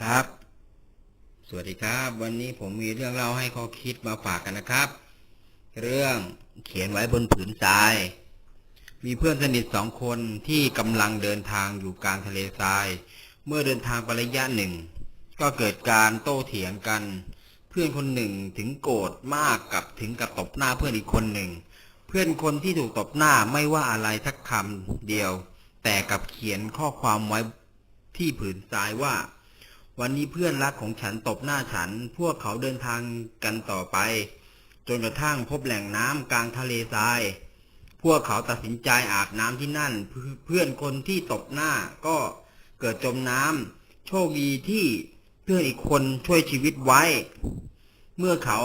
ครับ สวัสดีครับ วันนี้ผมมีเรื่องเล่าให้ข้อคิดมาฝากกันนะครับ เรื่องเขียนไว้บนผืนทราย มีเพื่อนสนิทสองคนที่กำลังเดินทางอยู่กลางทะเลทราย เมื่อเดินทางไประยะหนึ่ง ก็เกิดการโต้เถียงกัน เพื่อนคนหนึ่งถึงโกรธมากกับถึงกับตบหน้าเพื่อนอีกคนหนึ่ง เพื่อนคนที่ถูกตบหน้าไม่ว่าอะไรสักคำเดียว แต่กับเขียนข้อความไว้ที่ผืนทรายว่า วันนี้เพื่อนรักของฉันตบหน้าฉัน พวกเขาเดินทางกันต่อไป จนกระทั่งพบแหล่งน้ำกลางทะเลทราย พวกเขาตัดสินใจอาบน้ำที่นั่น เพื่อนคนที่ตบหน้าก็เกิดจมน้ำโชคดีที่เพื่อนอีกคนช่วยชีวิตไว้ เมื่อเขา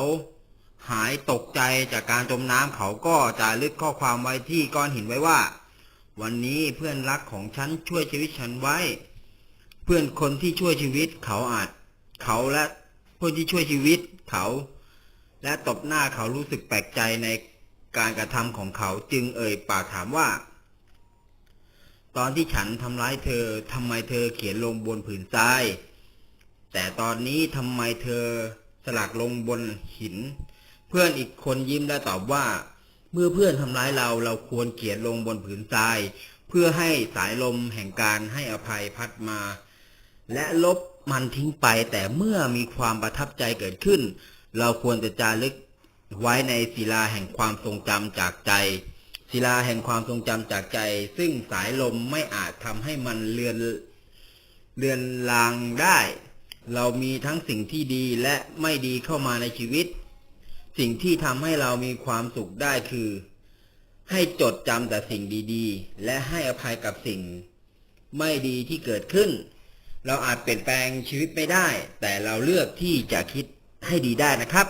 หายตกใจจากการจมน้ำเขาก็จะลึกข้อความไว้ที่ก้อนหินไว้ว่า วันนี้เพื่อนรักของฉันช่วยชีวิตฉันไว้ เพื่อนคนที่ช่วยชีวิตเขาอาจ เขาและเพื่อนที่ช่วยชีวิตเขา และตบหน้าเขารู้สึกแปลกใจในการกระทำของเขาจึงเอ่ยปากถามว่า ตอนที่ฉันทำร้ายเธอทำไมเธอเขียนลงบนผืนทราย แต่ตอนนี้ทำไมเธอสลักลงบนหิน เพื่อนอีกคนยิ้มและตอบว่า เมื่อเพื่อนทำร้ายเราเราควรเขียนลงบนผืนทราย เพื่อให้สายลมแห่งการให้อภัยพัดมา และลบมันทิ้งไป แต่เมื่อมีความประทับใจเกิดขึ้น เราควรจะจารึกไว้ในศิลาแห่งความทรงจำจากใจ ศิลาแห่งความทรงจำจากใจ ซึ่งสายลมไม่อาจทำให้มันเลือนเลือนลางได้ เรามีทั้งสิ่งที่ดีและไม่ดีเข้ามาในชีวิต สิ่งที่ทำให้เรามีความสุขได้คือ ให้จดจำแต่สิ่งดีๆ และให้อภัยกับสิ่ง ไม่ดีที่เกิดขึ้น เราอาจเปลี่ยนแปลงชีวิตไม่ได้ แต่เราเลือกที่จะคิดให้ดีได้นะครับ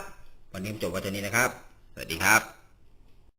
วันนี้ผมจบไว้เท่านี้นะครับ สวัสดีครับ